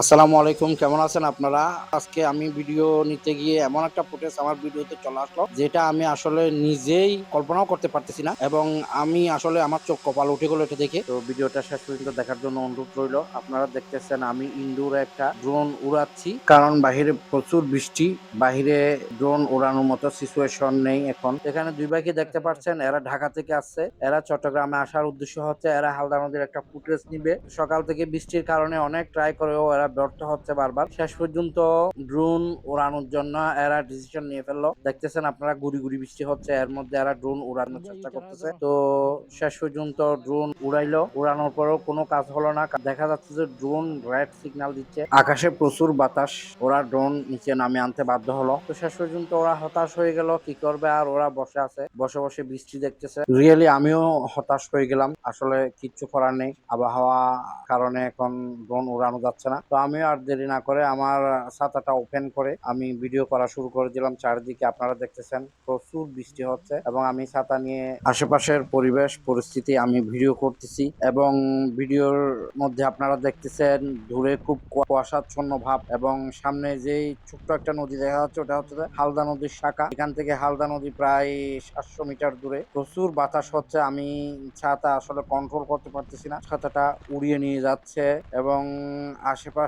আসসালামু আলাইকুম, কেমন আছেন আপনারা? আজকে আমি ভিডিও নিতে গিয়ে এমন একটা ফুটেজ আমার ভিডিওতে চলে আসলো, যেটা আমি আসলে নিজেই কল্পনাও করতে পারতেছি না এবং আমি আসলে আমার চোখ কপাল উঠে গেলো এটা দেখে। তো ভিডিওটা শেষ পর্যন্ত দেখার জন্য অনুরোধ রইল, আপনারা দেখতেছেন আমি ইনডোরে একটা ড্রোন উড়াচ্ছি, কারণ বাহিরে প্রচুর বৃষ্টি, বাহিরে ড্রোন উড়ানোর মতো সিচুয়েশন নেই এখন। এখানে দুই ভাইকে দেখতে পাচ্ছেন, এরা ঢাকা থেকে আসছে, এরা চট্টগ্রামে আসার উদ্দেশ্য হচ্ছে, এরা হালদা নদীর একটা ফুটেজ নিবে। সকাল থেকে বৃষ্টির কারণে অনেক ট্রাই করেও এরা ব্যর্থ হচ্ছে বারবার। শেষ পর্যন্ত ড্রোন উড়ানোর জন্য এরা ডিসিশন নিয়ে ফেলল। দেখতেছেন আপনারা গুড়ি গুড়ি বৃষ্টি হচ্ছে, এর মধ্যে এরা ড্রোন উড়ানোর চেষ্টা করতেছে। তো শেষ পর্যন্ত ড্রোন উড়াইলো। উড়ানোর পরেও কোনো কাজ হলো না। দেখা যাচ্ছে যে ড্রোন রেড সিগন্যাল দিচ্ছে। আকাশে প্রচুর বাতাস। ওরা ড্রোন নিচে নামে আনতে বাধ্য হলো। তো শেষ পর্যন্ত ওরা হতাশ হয়ে গেল। কি করবে? আর ওরা বসে আছে। বসে বসে বৃষ্টি দেখতেছে। রিয়েলি আমিও হতাশ হয়ে গেলাম। আসলে কিচ্ছু করার নেই। আবহাওয়া কারণে এখন ড্রোন উড়ানো যাচ্ছে না। তো আমিও আর দেরি না করে আমার ছাতাটা ওপেন করে আমি ভিডিও করা শুরু করে দিলাম চারিদিকে আপনারা দেখতেছেন, প্রচুর বৃষ্টি হচ্ছে এবং আমি ছাতা নিয়ে আশেপাশের পরিবেশ, পরিস্থিতি আমি ভিডিও করতেছি এবং ভিডিওর মধ্যে আপনারা দেখতেছেন দূরে খুব কুয়াশাচ্ছন্ন ভাব এবং সামনে যেই ছোট্ট একটা নদী দেখা যাচ্ছে, ওটা হচ্ছে হালদা নদীর শাখা। এখান থেকে হালদা নদী প্রায় সাতশো মিটার দূরে। প্রচুর বাতাস হচ্ছে, আমি ছাতা আসলে কন্ট্রোল করতে পারতেছি না। ছাতাটা উড়িয়ে নিয়ে যাচ্ছে এবং আশেপাশে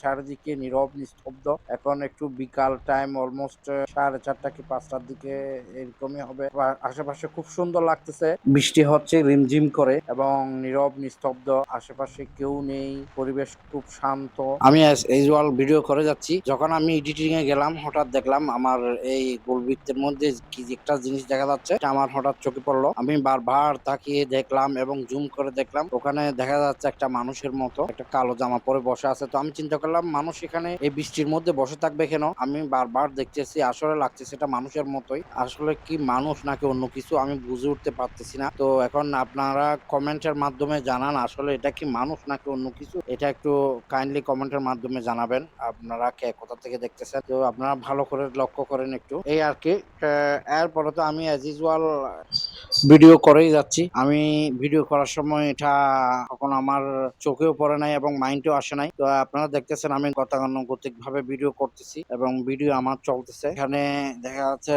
চারিদিকে নীরব, নিস্তব্ধ। এখন একটু বিকাল টাইম অলমোস্ট সাড়ে চারটা কি পাঁচটার দিকে এরকমই হবে। আশেপাশে খুব সুন্দর লাগতেছে। বৃষ্টি হচ্ছে, রিমঝিম করে এবং নীরব, নিস্তব্ধ। আশেপাশে কেউ নেই, পরিবেশ খুব শান্ত। আমি ইউজুয়াল ভিডিও করে যাচ্ছি। যখন আমি এডিটিং এ গেলাম, হঠাৎ দেখলাম আমার এই গোলবৃত্তের মধ্যে কি একটা জিনিস দেখা যাচ্ছে আমার হঠাৎ চোখে পড়ল। আমি বারবার তাকিয়ে দেখলাম এবং জুম করে দেখলাম। ওখানে দেখা যাচ্ছে একটা মানুষের মতো একটা কালো জামা পরে বসে আছে। তো আমি চিন্তা করলাম, মানুষ এখানে এই বৃষ্টির মধ্যে বসে থাকবে কেন? আমি বারবার দেখতেছি আসলে লাগছে সেটা মানুষের মতোই। আসলে কি মানুষ নাকি অন্য কিছু আমি বুঝে উঠতে পারতেছি না। তো এখন আপনারা কমেন্টের মাধ্যমে জানান, আসলে এটা কি মানুষ নাকি অন্য কিছু? এটা একটু কাইন্ডলি কমেন্টের মাধ্যমে জানাবেন, আপনারা কে, কোথা থেকে দেখতেছেন? তো আপনারা ভালো করে লক্ষ্য করেন একটু। এই আর কি এরপরে তো আমি অ্যাজ ইউজুয়াল ভিডিও করেই যাচ্ছি। আমি ভিডিও করার সময় এটা কখনো আমার চোখেও পড়ে নাই এবং মাইন্ডেও আসে নাই। তো আপনারা দেখতেছেন আমি গতানুগতিক ভাবে ভিডিও করতেছি এবং ভিডিও আমার চলতেছে। এখানে দেখা যাচ্ছে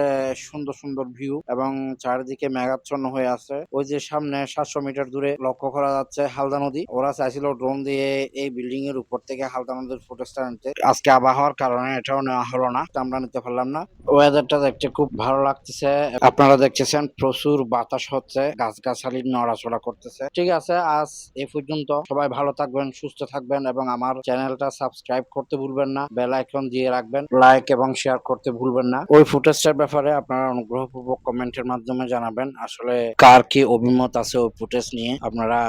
সুন্দর সুন্দর ভিউ এবং চারিদিকে মেঘাচ্ছন্ন হয়ে আছে। ওই যে সামনে সাতশো মিটার দূরে লক্ষ্য করা যাচ্ছে হালদা নদী। ওরা চাইছিল ড্রোন দিয়ে এই বিল্ডিং এর উপর থেকে হালদা নদীর ফুটেজটা নিতে। আজকে আবহাওয়ার কারণে এটাও নেওয়া হলো না আমরা নিতে পারলাম না। ওয়েদারটা দেখতে খুব ভালো লাগতেছে। আপনারা দেখতেছেন প্রচুর বাতাস হচ্ছে, গাছগাছালি নড়াচড়া করতেছে। ঠিক আছে, আজ এ পর্যন্ত। সবাই ভালো থাকবেন, সুস্থ থাকবেন এবং আমার চ্যানেলটা সাবস্ক্রাইব করতে ভুলবেন না। বেল আইকন দিয়ে রাখবেন, লাইক এবং শেয়ার করতে ভুলবেন না। ওই ফুটেজটার ব্যাপারে আপনারা অনুগ্রহ অনুগ্রহপূর্বক কমেন্টের মাধ্যমে জানাবেন। আসলে কার কি অভিমত আছে ওই ফুটেজ নিয়ে আপনারা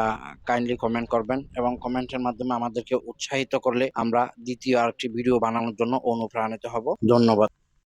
কাইন্ডলি কমেন্ট করবেন এবং কমেন্টের মাধ্যমে আমাদেরকে উৎসাহিত করলে আমরা দ্বিতীয় আরেকটি ভিডিও বানানোর জন্য অনুপ্রাণিত হব। ধন্যবাদ।